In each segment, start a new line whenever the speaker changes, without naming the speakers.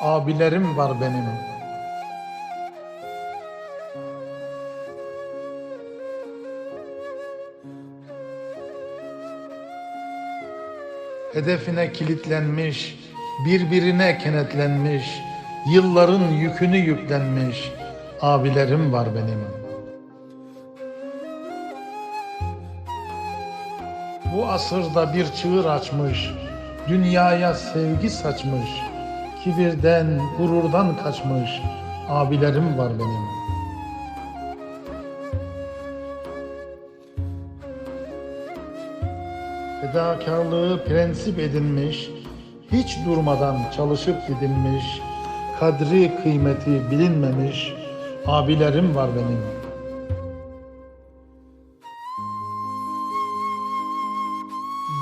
abilerim var benim. Hedefine kilitlenmiş, birbirine kenetlenmiş, yılların yükünü yüklenmiş abilerim var benim. Bu asırda bir çığır açmış, dünyaya sevgi saçmış, kibirden, gururdan kaçmış abilerim var benim. Fedakarlığı prensip edinmiş, hiç durmadan çalışıp didinmiş, kadri kıymeti bilinmemiş abilerim var benim.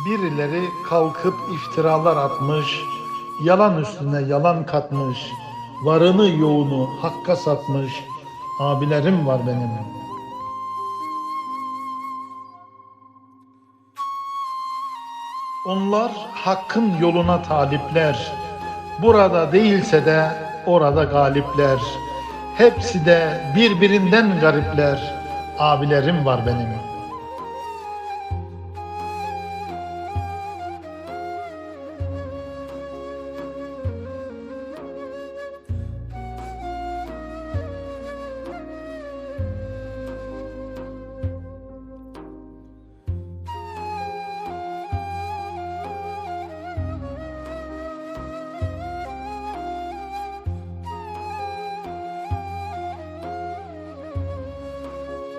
Birileri kalkıp iftiralar atmış, yalan üstüne yalan katmış, varını yoğunu hakka satmış abilerim var benim. Onlar hakkın yoluna talipler. Burada değilse de orada galipler. Hepsi de birbirinden garipler. Abilerim var benim.